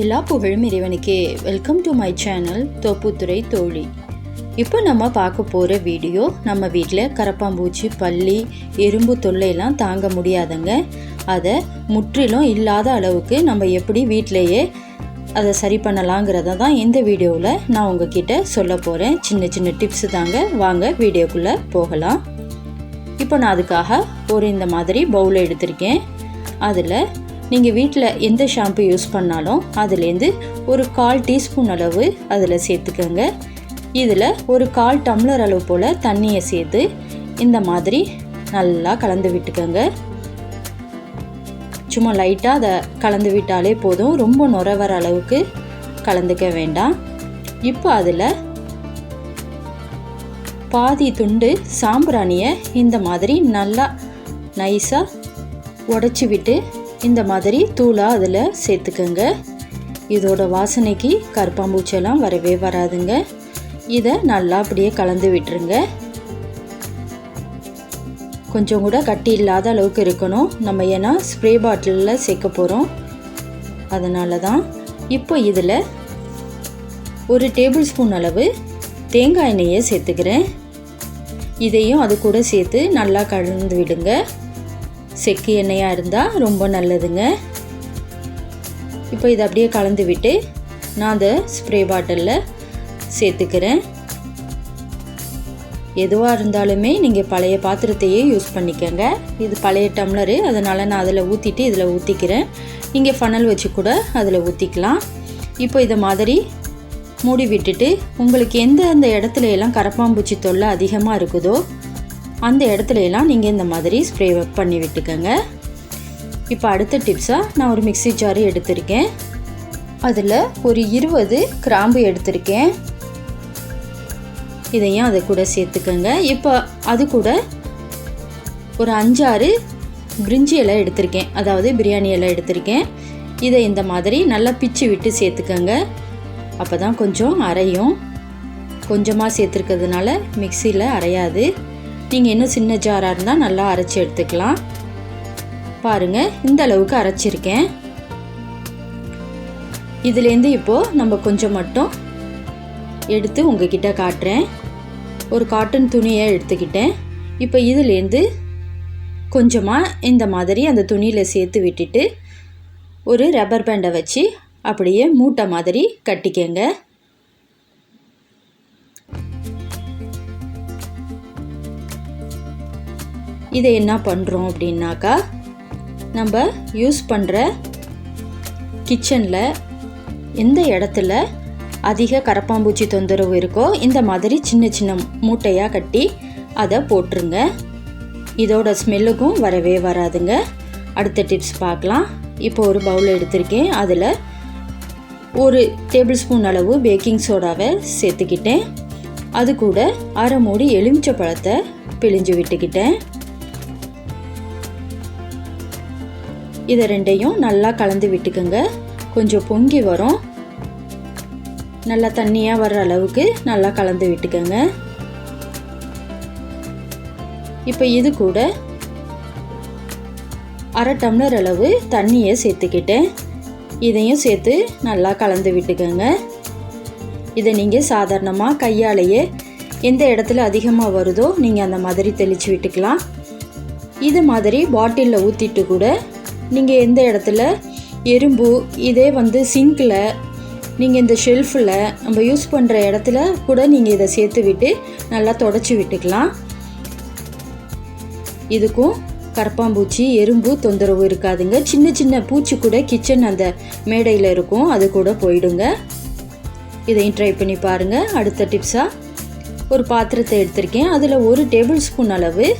எல்லா புகழும் இறைவனுக்கே welcome to my channel Thopputhurai தோழி இப்போ நம்ம பார்க்க போகிற வீடியோ நம்ம வீட்டில் கரப்பாம்பூச்சி பள்ளி எறும்பு தொல்லையெல்லாம் தாங்க முடியாதங்க. அதை முற்றிலும் இல்லாத அளவுக்கு நம்ம எப்படி வீட்டிலையே அதை சரி பண்ணலாங்கிறத தான் இந்த வீடியோவில் நான் உங்ககிட்ட சொல்ல போகிறேன் சின்ன சின்ன டிப்ஸ் தாங்க. வாங்க வீடியோக்குள்ளே போகலாம். இப்போ நான் அதுக்காக ஒரு இந்த மாதிரி பவுல் எடுத்திருக்கேன். அதில் நீங்கள் வீட்டில் எந்த ஷாம்பு யூஸ் பண்ணாலும் அதுலேருந்து ஒரு கால் டீஸ்பூன் அளவு அதில் சேர்த்துக்கோங்க. இதில் ஒரு கால் டம்ளர் அளவு போல் தண்ணியை சேர்த்து இந்த மாதிரி நல்லா கலந்து விட்டுக்கோங்க. சும்மா லைட்டாக அதை கலந்து விட்டாலே போதும். ரொம்ப நுர வர அளவுக்கு கலந்துக்க வேண்டாம். இப்போ அதில் பாதி துண்டு சாம்பிராணியை இந்த மாதிரி நல்லா நைஸாக உடச்சி விட்டு இந்த மாதிரி தூளாக அதில் சேர்த்துக்கோங்க. இதோட வாசனைக்கு கருப்பாம்பூச்செல்லாம் வரவே வராதுங்க. இதை நல்லா அப்படியே கலந்து விட்டுருங்க. கொஞ்சம் கூட கட்டி இல்லாத அளவுக்கு இருக்கணும். நம்ம ஏன்னா ஸ்ப்ரே பாட்டிலில் சேர்க்க போகிறோம் அதனால தான் இப்போ இதில் ஒரு டேபிள் ஸ்பூன் அளவு தேங்காய் எண்ணெயை சேர்த்துக்கிறேன். இதையும் அது கூட சேர்த்து நல்லா கலந்து விடுங்க. செக்கு எண்ணெயாக இருந்தால் ரொம்ப நல்லதுங்க. இப்போ இதை அப்படியே கலந்து விட்டு நான் அதை ஸ்ப்ரே பாட்டிலில் சேர்த்துக்கிறேன். எதுவாக இருந்தாலுமே நீங்கள் பழைய பாத்திரத்தையே யூஸ் பண்ணிக்கோங்க. இது பழைய டம்ளரு அதனால் நான் அதில் ஊற்றிட்டு இதில் ஊற்றிக்கிறேன் நீங்கள் ஃபனல் வச்சு கூட அதில் ஊற்றிக்கலாம் இப்போ இதை மாதிரி மூடி விட்டுட்டு உங்களுக்கு எந்த அந்த இடத்துல எல்லாம் கரப்பாம்பூச்சி தொல்லை அதிகமாக இருக்குதோ அந்த இடத்துல எல்லாம் நீங்கள் இந்த மாதிரி ஸ்ப்ரே பண்ணி விட்டுக்கோங்க. இப்போ அடுத்த டிப்ஸாக நான் ஒரு மிக்சி ஜாரு எடுத்திருக்கேன். அதில் ஒரு இருபது கிராம்பு எடுத்திருக்கேன். இதையும் அதை கூட சேர்த்துக்கோங்க. இப்போ அது கூட ஒரு அஞ்சாறு பிரிஞ்சி இலை எடுத்திருக்கேன். அதாவது பிரியாணி இலை எடுத்திருக்கேன். இதை இந்த மாதிரி நல்லா பிச்சு விட்டு சேர்த்துக்கோங்க. அப்போ தான் கொஞ்சம் அரையும். கொஞ்சமாக சேர்த்துருக்கிறதுனால மிக்சியில் அரையாது. நீங்கள் இன்னும் சின்ன ஜாராக இருந்தால் நல்லா அரைச்சி எடுத்துக்கலாம். பாருங்கள் இந்த அளவுக்கு அரைச்சிருக்கேன். இதுலேருந்து இப்போது நம்ம கொஞ்சம் மட்டும் எடுத்து உங்ககிட்ட காட்டுறேன். ஒரு காட்டன் துணியை எடுத்துக்கிட்டேன். இப்போ இதுலேருந்து கொஞ்சமாக இந்த மாதிரி அந்த துணியில் சேர்த்து விட்டுட்டு ஒரு ரப்பர் பேண்டை வச்சு அப்படியே மூட்டை மாதிரி கட்டிக்கங்க. இதை என்ன பண்ணுறோம் அப்படின்னாக்கா நம்ம யூஸ் பண்ணுற கிச்சனில் எந்த இடத்துல அதிக கரப்பாம்பூச்சி தொந்தரவு இருக்கோ இந்த மாதிரி சின்ன சின்ன மூட்டையாக கட்டி அதை போட்டுருங்க. இதோட ஸ்மெல்லுக்கும் வரவே வராதுங்க. அடுத்த டிப்ஸ் பார்க்கலாம். இப்போ ஒரு பவுல் எடுத்திருக்கேன். அதில் ஒரு டேபிள் ஸ்பூன் அளவு பேக்கிங் சோடாவை சேர்த்துக்கிட்டேன். அது கூட அரை மூடி எலுமிச்சை பழத்தை பிழிஞ்சு விட்டுக்கிட்டேன். இதை ரெண்டையும் நல்லா கலந்து விட்டுக்கோங்க. கொஞ்சம் பொங்கி வரும். நல்லா தண்ணியாக வர்ற அளவுக்கு நல்லா கலந்து விட்டுக்கோங்க. இப்போ இது கூட அரை டம்ளர் அளவு தண்ணியை சேர்த்துக்கிட்டேன் இதையும் சேர்த்து நல்லா கலந்து விட்டுக்கோங்க. இதை நீங்கள் சாதாரணமாக கையாலேயே எந்த இடத்துல அதிகமாக வருதோ நீங்கள் அந்த மாதிரி தெளித்து விட்டுக்கலாம். இது மாதிரி பாட்டிலில் ஊற்றிட்டு கூட நீங்கள் எந்த இடத்துல? எறும்பு இதே வந்து சிங்கில் நீங்கள் இந்த ஷெல்ஃபில் நம்ம யூஸ் பண்ணுற இடத்துல கூட நீங்கள் இதை சேர்த்து விட்டு நல்லா தொடச்சி விட்டுக்கலாம். இதுக்கும் கரப்பாம்பூச்சி எறும்பு தொந்தரவு இருக்காதுங்க. சின்ன சின்ன பூச்சி கூட கிச்சன் அந்த மேடையில் இருக்கும். அது கூட போயிடுங்க. இதையும் ட்ரை பண்ணி பாருங்கள் அடுத்த டிப்ஸாக ஒரு பாத்திரத்தை எடுத்திருக்கேன். அதில் ஒரு டேபிள் ஸ்பூன் அளவு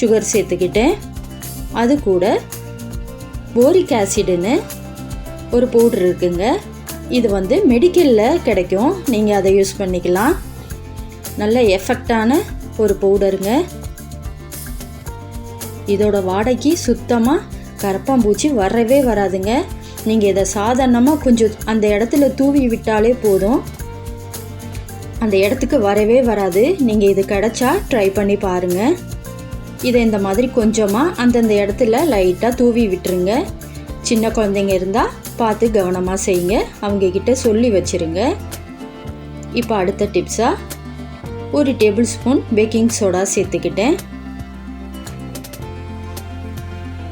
சுகர் சேர்த்துக்கிட்டேன். அது கூட போரிக் ஆசிடுன்னு ஒரு பவுட்ரு இருக்குங்க. இது வந்து மெடிக்கலில் கிடைக்கும். நீங்கள் அதை யூஸ் பண்ணிக்கலாம். நல்ல எஃபெக்டான ஒரு பவுடருங்க இதோட வாடகைக்கு சுத்தமாக கரப்பாம்பூச்சி வரவே வராதுங்க. நீங்கள் இதை சாதாரணமாக கொஞ்சம் அந்த இடத்துல தூவி விட்டாலே போதும். அந்த இடத்துக்கு வரவே வராது. நீங்கள் இது கிடச்சா ட்ரை பண்ணி பாருங்கள் இதை இந்த மாதிரி கொஞ்சமாக அந்தந்த இடத்துல லைட்டாக தூவி விட்டுருங்க. சின்ன குழந்தைங்க இருந்தால் பார்த்து கவனமாக செய்யுங்க. அவங்கக்கிட்ட சொல்லி வச்சுருங்க. இப்போ அடுத்த டிப்ஸாக ஒரு டேபிள் ஸ்பூன் பேக்கிங் சோடா சேர்த்துக்கிட்டேன்.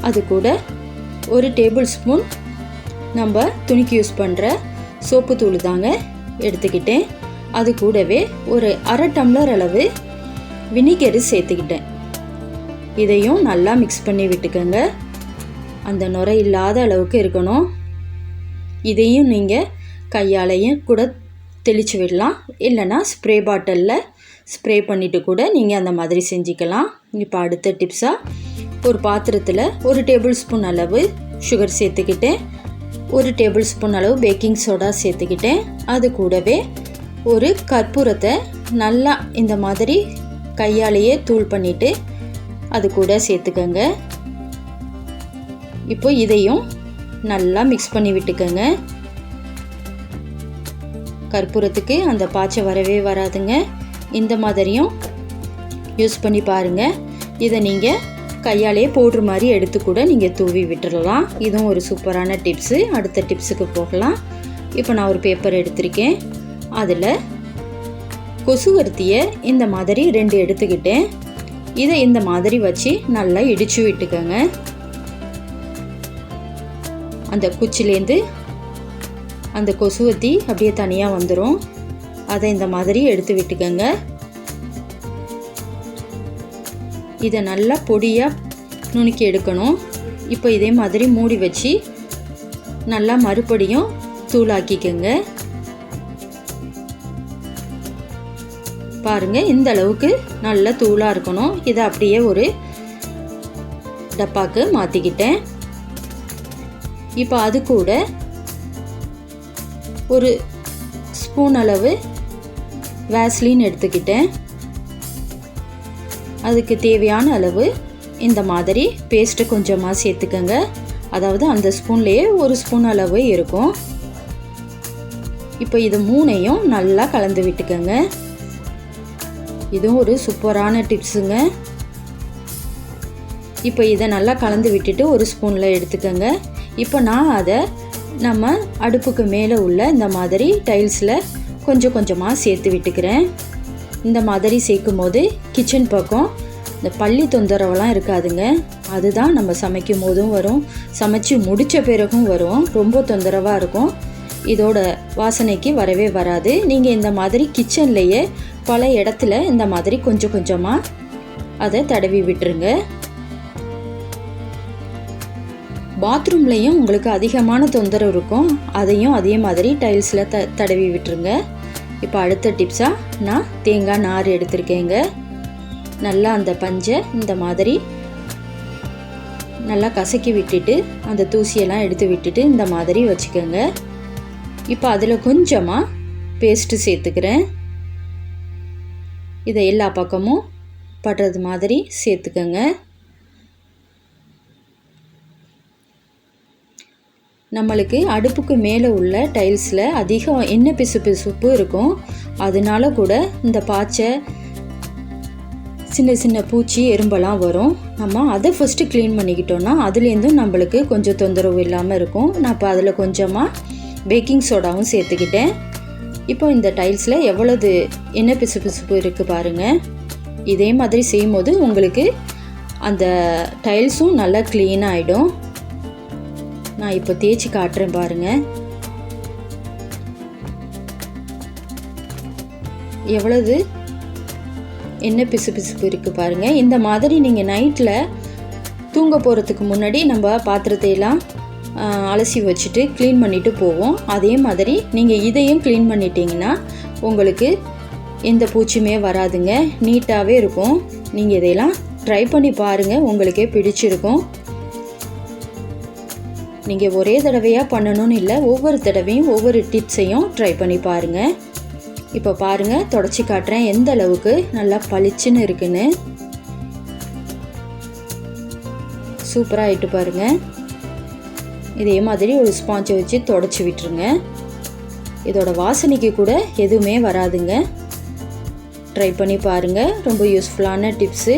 அது கூட ஒரு டேபிள் ஸ்பூன் நம்ம துணிக்கு யூஸ் பண்ணுற சோப்பு தூள் தாங்க எடுத்துக்கிட்டேன். அது கூடவே ஒரு அரை டம்ளர் அளவு வினிகரு சேர்த்துக்கிட்டேன். இதையும் நல்லா மிக்ஸ் பண்ணி விட்டுக்கோங்க. அந்த நுரை இல்லாத அளவுக்கு இருக்கணும். இதையும் நீங்கள் கையாலையும் கூட தெளித்து விடலாம். இல்லைன்னா ஸ்ப்ரே பாட்டிலில் ஸ்ப்ரே பண்ணிவிட்டு கூட நீங்கள் அந்த மாதிரி செஞ்சுக்கலாம். இப்போ அடுத்த டிப்ஸாக ஒரு பாத்திரத்தில் ஒரு டேபிள் ஸ்பூன் அளவு சுகர் சேர்த்துக்கிட்டேன். ஒரு டேபிள் ஸ்பூன் அளவு பேக்கிங் சோடா சேர்த்துக்கிட்டேன். அது கூடவே ஒரு கற்பூரத்தை நல்லா இந்த மாதிரி கையாலேயே தூள் பண்ணிவிட்டு அது கூட சேர்த்துக்கோங்க. இப்போ இதையும் நல்லா மிக்ஸ் பண்ணி விட்டுக்கோங்க. கற்பூரத்துக்கு அந்த பாய்ச்சை வரவே வராதுங்க. இந்த மாதிரியும் யூஸ் பண்ணி பாருங்கள் இதை நீங்கள் கையாலே போடுற மாதிரி எடுத்து கூட நீங்கள் தூவி விட்டுறலாம். இதுவும் ஒரு சூப்பரான டிப்ஸு அடுத்த டிப்ஸுக்கு போகலாம். இப்போ நான் ஒரு பேப்பர் எடுத்திருக்கேன். அதில் கொசுவர்த்தியை இந்த மாதிரி ரெண்டு எடுத்துக்கிட்டேன். இதை இந்த மாதிரி வச்சு நல்லா இடிச்சு விட்டுக்கோங்க. அந்த குச்சிலேருந்து அந்த கொசுவத்தி அப்படியே தனியாக வந்துடும் அதை இந்த மாதிரி எடுத்து விட்டுக்கோங்க. இதை நல்லா பொடியாக நுணுக்கி எடுக்கணும். இப்போ இதே மாதிரி மூடி வச்சு நல்லா மறுபடியும் தூளாக்கிக்கோங்க. பாருங்கள் இந்த அளவுக்கு நல்ல தூளாக இருக்கணும். இதை அப்படியே ஒரு டப்பாக்கு மாற்றிக்கிட்டேன் இப்போ அது கூட ஒரு ஸ்பூன் அளவு வேஸ்லின் எடுத்துக்கிட்டேன். அதுக்கு தேவையான அளவு இந்த மாதிரி பேஸ்ட்டு கொஞ்சமாக சேர்த்துக்கோங்க. அதாவது அந்த ஸ்பூன்லேயே ஒரு ஸ்பூன் அளவு இருக்கும். இப்போ இது மூணையும் நல்லா கலந்து விட்டுக்கோங்க. இதுவும் ஒரு சூப்பரான டிப்ஸுங்க. இப்போ இதை நல்லா கலந்து விட்டுட்டு ஒரு ஸ்பூனில் எடுத்துக்கோங்க. இப்போ நான் அதை நம்ம அடுப்புக்கு மேலே உள்ள இந்த மாதிரி டைல்ஸில் கொஞ்சம் கொஞ்சமாக சேர்த்து விட்டுக்கிறேன். இந்த மாதிரி சேர்க்கும் போது கிச்சன் பக்கம் இந்த பள்ளி தொந்தரவெல்லாம் இருக்காதுங்க. அதுதான் நம்ம சமைக்கும் போதும் வரும். சமைச்சு முடித்த பிறகும் வரும். ரொம்ப தொந்தரவாக இருக்கும். இதோட வாசனைக்கு வரவே வராது. நீங்கள் இந்த மாதிரி கிச்சன்லேயே பல இடத்துல இந்த மாதிரி கொஞ்சம் கொஞ்சமாக அதை தடவி விட்டுருங்க. பாத்ரூம்லேயும் உங்களுக்கு அதிகமான தொந்தரவு இருக்கும். அதையும் அதே மாதிரி டைல்ஸில் த தடவி விட்டுருங்க. இப்போ அடுத்த டிப்ஸாக நான் தேங்காய் நார் எடுத்திருக்கேங்க. நல்லா அந்த பஞ்சை இந்த மாதிரி நல்லா கசக்கி விட்டுட்டு அந்த தூசியெல்லாம் எடுத்து விட்டுட்டு இந்த மாதிரி வச்சுக்கோங்க. இப்போ அதில் கொஞ்சமாக பேஸ்ட்டு சேர்த்துக்கிறேன். இதை எல்லா பக்கமும் படுறது மாதிரி சேர்த்துக்கோங்க. நம்மளுக்கு அடுப்புக்கு மேலே உள்ள டைல்ஸில் அதிகம் எண்ணெய் பிசு பிசுப்பு இருக்கும். அதனால கூட இந்த பாய்ச்சை சின்ன சின்ன பூச்சி எறும்பெல்லாம் வரும். நம்ம அதை ஃபஸ்ட்டு க்ளீன் பண்ணிக்கிட்டோன்னா அதுலேருந்தும் நம்மளுக்கு கொஞ்சம் தொந்தரவு இல்லாமல் இருக்கும். நான் இப்போ அதில் கொஞ்சமாக பேக்கிங் சோடாவும் சேர்த்துக்கிட்டேன். இப்போ இந்த டைல்ஸில் எவ்வளவு என்ன பிசு பிசுப்பு இருக்குது பாருங்கள் இதே மாதிரி செய்யும்போது உங்களுக்கு அந்த டைல்ஸும் நல்லா க்ளீன் ஆகிடும் நான் இப்போ தேய்ச்சி காட்டுறேன் பாருங்கள் எவ்வளவு என்ன பிசு பிசுப்பு இருக்குது பாருங்கள் இந்த மாதிரி நீங்கள் நைட்டில் தூங்க போகிறதுக்கு முன்னாடி நம்ம பாத்திரத்தையெல்லாம் அலசி வச்சுட்டு க்ளீன் பண்ணிவிட்டு போவோம். அதே மாதிரி நீங்கள் இதையும் க்ளீன் பண்ணிட்டீங்கன்னா உங்களுக்கு எந்த பூச்சியுமே வராதுங்க. நீட்டாகவே இருக்கும். நீங்கள் இதையெல்லாம் ட்ரை பண்ணி பாருங்கள் உங்களுக்கே பிடிச்சிருக்கும். நீங்கள் ஒரே தடவையாக பண்ணணும்னு இல்லை ஒவ்வொரு தடவையும் ஒவ்வொரு டிப்ஸையும் ட்ரை பண்ணி பாருங்கள் இப்போ பாருங்கள் தொடச்சி காட்டுறேன். எந்த அளவுக்கு நல்லா பளிச்சுன்னு இருக்குன்னு. சூப்பராக ஆகிட்டு பாருங்கள் இதே மாதிரி ஒரு ஸ்பாஞ்சை வச்சு தொடச்சி விட்டுருங்க. இதோட வாசனைக்கு கூட எதுவுமே வராதுங்க. ட்ரை பண்ணி பாருங்கள் ரொம்ப யூஸ்ஃபுல்லான டிப்ஸு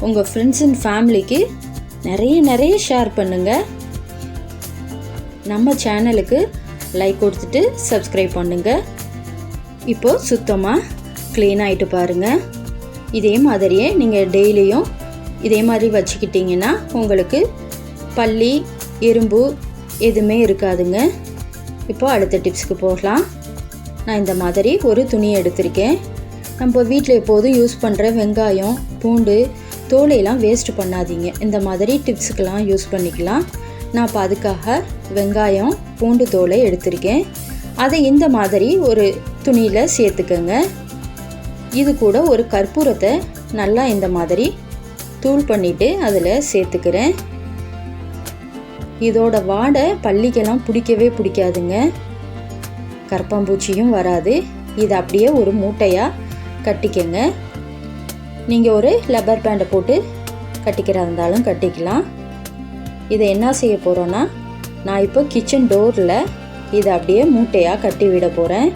உங்கள் ஃப்ரெண்ட்ஸ் அண்ட் ஃபேமிலிக்கு நிறைய நிறைய ஷேர் பண்ணுங்கள் நம்ம சேனலுக்கு லைக் கொடுத்துட்டு சப்ஸ்கிரைப் பண்ணுங்கள் இப்போது சுத்தமாக க்ளீன் ஆகிட்டு பாருங்கள் இதே மாதிரியே நீங்கள் டெய்லியும் இதே மாதிரி வச்சுக்கிட்டிங்கன்னா உங்களுக்கு பள்ளி இரும்பு எதுவுமே இருக்காதுங்க. இப்போ அடுத்த டிப்ஸ்க்கு போகலாம். நான் இந்த மாதிரி ஒரு துணி எடுத்திருக்கேன். நம்ம வீட்டில் எப்போதும் யூஸ் பண்ணுற வெங்காயம் பூண்டு தோலையெல்லாம் வேஸ்ட் பண்ணாதீங்க. இந்த மாதிரி டிப்ஸுக்கெல்லாம் யூஸ் பண்ணிக்கலாம். நான் இப்போ அதுக்காக வெங்காயம் பூண்டு தோலை எடுத்திருக்கேன். அதை இந்த மாதிரி ஒரு துணியில் சேர்த்துக்கங்க. இது கூட ஒரு கற்பூரத்தை நல்லா இந்த மாதிரி தூள் பண்ணிவிட்டு அதில் சேர்த்துக்கிறேன். இதோட வாடை பள்ளிக்கெல்லாம் பிடிக்கவே பிடிக்காதுங்க. கரப்பாம்பூச்சியும் வராது. இது அப்படியே ஒரு மூட்டையாக கட்டிக்கங்க. நீங்கள் ஒரு லப்பர் பேண்டை போட்டு கட்டிக்கிறா இருந்தாலும் கட்டிக்கலாம். இதை என்ன செய்ய போகிறோன்னா நான் இப்போ கிச்சன் டோரில் இதை அப்படியே மூட்டையாக கட்டி விட போகிறேன்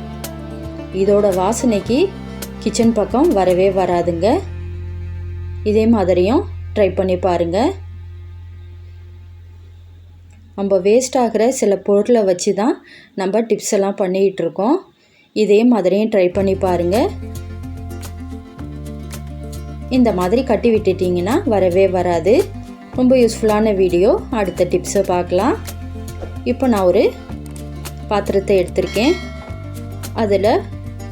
இதோட வாசனைக்கு கிச்சன் பக்கம் வரவே வராதுங்க. இதே மாதிரியும் ட்ரை பண்ணி பாருங்கள் நம்ம வேஸ்ட் ஆகிற சில பொருளை வச்சு தான் நம்ம டிப்ஸ் எல்லாம் பண்ணிகிட்டு இருக்கோம் இதே மாதிரியும் ட்ரை பண்ணி பாருங்கள் இந்த மாதிரி கட்டி விட்டுட்டிங்கன்னா வரவே வராது. ரொம்ப யூஸ்ஃபுல்லான வீடியோ அடுத்த டிப்ஸை பார்க்கலாம். இப்போ நான் ஒரு பாத்திரத்தை எடுத்திருக்கேன். அதில்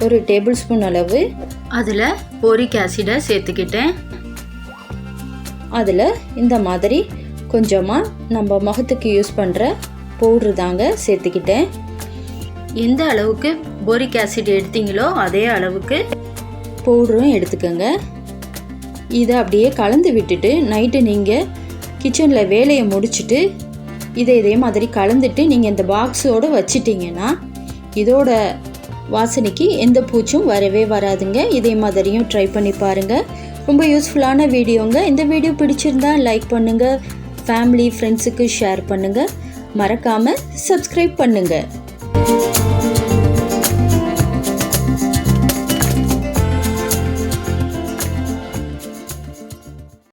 ஒரு டேபிள் ஸ்பூன் அளவு அதில் போரிக் ஆசிடை சேர்த்துக்கிட்டேன். அதில் இந்த மாதிரி கொஞ்சமாக நம்ம முகத்துக்கு யூஸ் பண்ணுற பவுட்ரு தாங்க சேர்த்துக்கிட்டேன். எந்த அளவுக்கு போரிக் ஆசிட் எடுத்தீங்களோ அதே அளவுக்கு பவுடரும் எடுத்துக்கோங்க. இதை அப்படியே கலந்து விட்டுட்டு நைட்டு நீங்கள் கிச்சனில் வேலையை முடிச்சுட்டு இதை இதே மாதிரி கலந்துட்டு நீங்கள் இந்த பாக்ஸோடு வச்சிட்டிங்கன்னா இதோட வாசனைக்கு எந்த பூச்சும் வரவே வராதுங்க. இதே மாதிரியும் ட்ரை பண்ணி பாருங்கள் ரொம்ப யூஸ்ஃபுல்லான வீடியோங்க இந்த வீடியோ பிடிச்சிருந்தா லைக் பண்ணுங்கள் ஃபேமிலி ஃப்ரெண்ட்ஸுக்கு ஷேர் பண்ணுங்கள் மறக்காமல் சப்ஸ்கிரைப் பண்ணுங்கள்